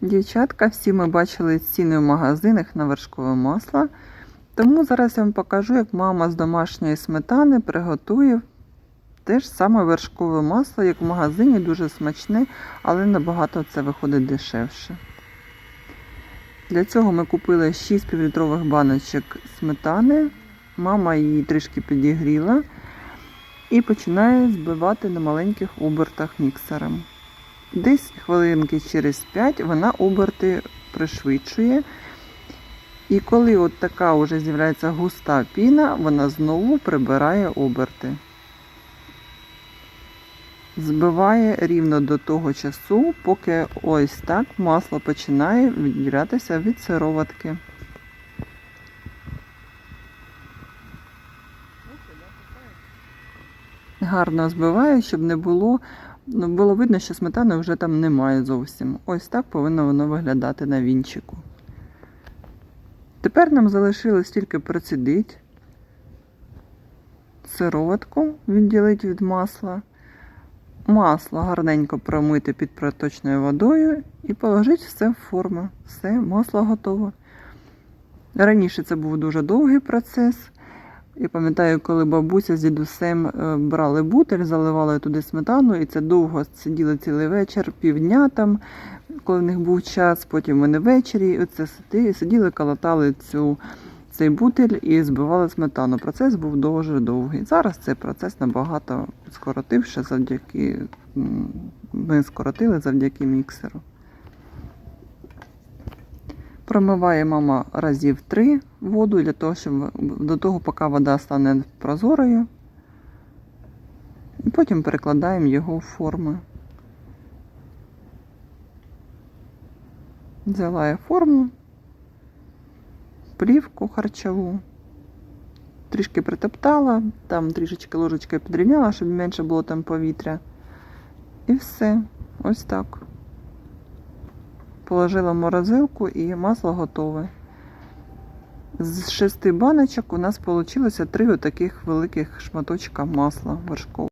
Дівчатка, всі ми бачили ціни в магазинах на вершкове масло. Тому зараз я вам покажу, як мама з домашньої сметани приготує те ж саме вершкове масло, як в магазині, дуже смачне, але набагато це виходить дешевше. Для цього ми купили 6 півлітрових баночок сметани. Мама її трішки підігріла і починає збивати на маленьких обертах міксером. Десь хвилинки через 5 вона оберти пришвидшує. І коли от така вже з'являється густа піна, вона знову прибирає оберти. Збиває рівно до того часу, поки ось так масло починає відділятися від сироватки. Гарно збиває, щоб не було, було видно, що сметани вже там немає зовсім. Ось так повинно воно виглядати на вінчику. Тепер нам залишилось тільки процідити сироватку, відділити від масла. Масло гарненько промити під проточною водою і положити все в форму. Все, масло готове. Раніше це був дуже довгий процес. Я пам'ятаю, коли бабуся з дідусем е, брали бутель, заливали туди сметану, і це довго сиділи цілий вечір, півдня там, коли в них був час, потім вони ввечері, і оце сиділи, калатали цю, цей бутель і збивали сметану. Процес був дуже довгий. Зараз цей процес набагато скоротивши завдяки, ми скоротили завдяки міксеру. Промиває мама разів три воду для того, щоб до того, поки вода стане прозорою. І потім перекладаємо його в форми. Взяла я форму, плівку харчову, трішки притоптала, там трішечки ложечкою підрівняла, щоб менше було там повітря. І все. Ось так. Положила в морозилку і масло готове. З шести баночок у нас вийшло три отаких великих шматочка масла вершкового.